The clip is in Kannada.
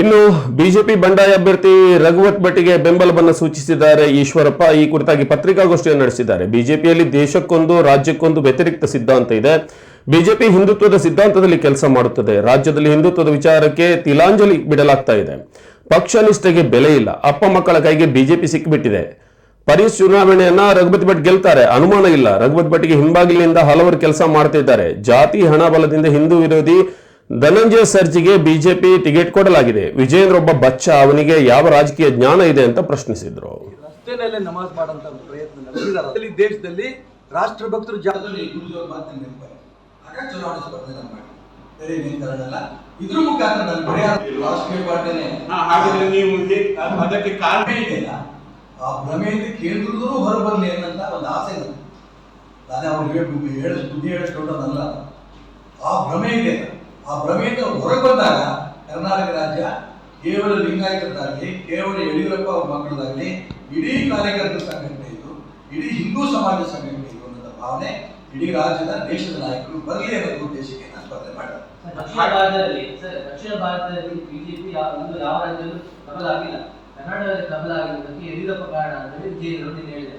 ಇನ್ನು ಬಿಜೆಪಿ ಬಂಡಾಯ ಅಭ್ಯರ್ಥಿ ರಘುವತ್ ಭಟ್ಟಿಗೆ ಬೆಂಬಲವನ್ನು ಸೂಚಿಸಿದ್ದಾರೆ. ಈಶ್ವರಪ್ಪ ಈ ಕುರಿತಾಗಿ ಪತ್ರಿಕಾಗೋಷ್ಠಿಯನ್ನು ನಡೆಸಿದ್ದಾರೆ. ಬಿಜೆಪಿಯಲ್ಲಿ ದೇಶಕ್ಕೊಂದು, ರಾಜ್ಯಕ್ಕೊಂದು ವ್ಯತಿರಿಕ್ತ ಸಿದ್ಧಾಂತ ಇದೆ. ಬಿಜೆಪಿ ಹಿಂದುತ್ವದ ಸಿದ್ಧಾಂತದಲ್ಲಿ ಕೆಲಸ ಮಾಡುತ್ತದೆ. ರಾಜ್ಯದಲ್ಲಿ ಹಿಂದುತ್ವದ ವಿಚಾರಕ್ಕೆ ತಿಲಾಂಜಲಿ ಬಿಡಲಾಗ್ತಾ ಇದೆ. ಪಕ್ಷ ನಿಷ್ಠೆಗೆ ಬೆಲೆ ಇಲ್ಲ. ಅಪ್ಪ ಮಕ್ಕಳ ಕೈಗೆ ಬಿಜೆಪಿ ಸಿಕ್ಕಿಬಿಟ್ಟಿದೆ ಪರಿ ಚುನಾವಣೆಯನ್ನ ರಘುಪತಿ ಭಟ್ ಗೆಲ್ತಾರೆ. ಅನುಮಾನ ಇಲ್ಲ. ರಘುಪತಿ ಭಟ್ಗೆ ಹಿಂಬಾಗಿಲಿನಿಂದ ಹಲವರು ಕೆಲಸ ಮಾಡ್ತಿದ್ದಾರೆ. ಜಾತಿ, ಹಣ, ಬಲದಿಂದ ಹಿಂದೂ ವಿರೋಧಿ ಧನಂಜಯ ಸರ್ಜಿಗೆ ಬಿಜೆಪಿ ಟಿಕೆಟ್ ಕೊಡಲಾಗಿದೆ. ವಿಜೇಂದ್ರ ಒಬ್ಬ ಬಚ್ಚ ಅವನಿಗೆ ಯಾವ ರಾಜಕೀಯ ಜ್ಞಾನ ಇದೆ ಅಂತ ಪ್ರಶ್ನಿಸಿದ್ರು. ನಮಾಜ್ ಮಾಡಂತ ಪ್ರಯತ್ನ ದೇಶದಲ್ಲಿ ರಾಷ್ಟ್ರಭಕ್ತರು ಭಕ್ತರು ಇದ್ರ ಮುಖಾಂತರ ಹಾಗಾದ್ರೆ ನೀವು ಅದಕ್ಕೆ ಕಾರಣ ಇದೆಯಲ್ಲ ಆ ಭ್ರಮೆಯಿಂದ ಕೇಂದ್ರದೂ ಹೊರಬರಲಿ ಅನ್ನಂತ ಒಂದು ಆಸೆ ನನಗೆ ನಾನೇ ಅವ್ರಿಗೆ ಹೇಳಿ ಹೇಳ ಬುದ್ಧಿ ಹೇಳಷ್ಟು ದೊಡ್ಡದಲ್ಲ. ಆ ಭ್ರಮೆ ಇದೆ ಆ ಭ್ರಮೆಯಿಂದ ಹೊರಗೆ ಬಂದಾಗ ಕರ್ನಾಟಕ ರಾಜ್ಯ ಕೇವಲ ಲಿಂಗಾಯತರದಾಗಲಿ ಕೇವಲ ಯಡಿಯೂರಪ್ಪ ಅವರ ಮಕ್ಕಳದಾಗಲಿ ಇಡೀ ಕಾರ್ಯಕರ್ತರ ಸಂಘಟನೆ ಇದು, ಇಡೀ ಹಿಂದೂ ಸಮಾಜ ಸಂಘಟನೆ ಇದು ಅನ್ನೋದ ಭಾವನೆ ಇಡೀ ರಾಜ್ಯದ, ದೇಶದ ನಾಯಕರು ಬರಲಿ ಅನ್ನೋ ಉದ್ದೇಶಕ್ಕೆ ನಾನು ಸ್ಪರ್ಧೆ ಮಾಡಿದೆ. ದಕ್ಷಿಣ ಭಾರತದಲ್ಲಿ, ಸರ್, ದಕ್ಷಿಣ ಭಾರತದಲ್ಲಿ ಬಿಜೆಪಿ ಯಾವ ಯಾವ ರಾಜ್ಯದಲ್ಲೂ ಆಗಿಲ್ಲ. ಕರ್ನಾಟಕದಲ್ಲಿ ಪ್ರಬಲ ಆಗಿರೋದಕ್ಕೆ ಯಡಿಯೂರಪ್ಪ ಕಾರಣ ಅಂತ ಹೇಳಿ ವಿಜಯೇಂದ್ರ ನಿನ್ನೆ ಹೇಳಿದೆ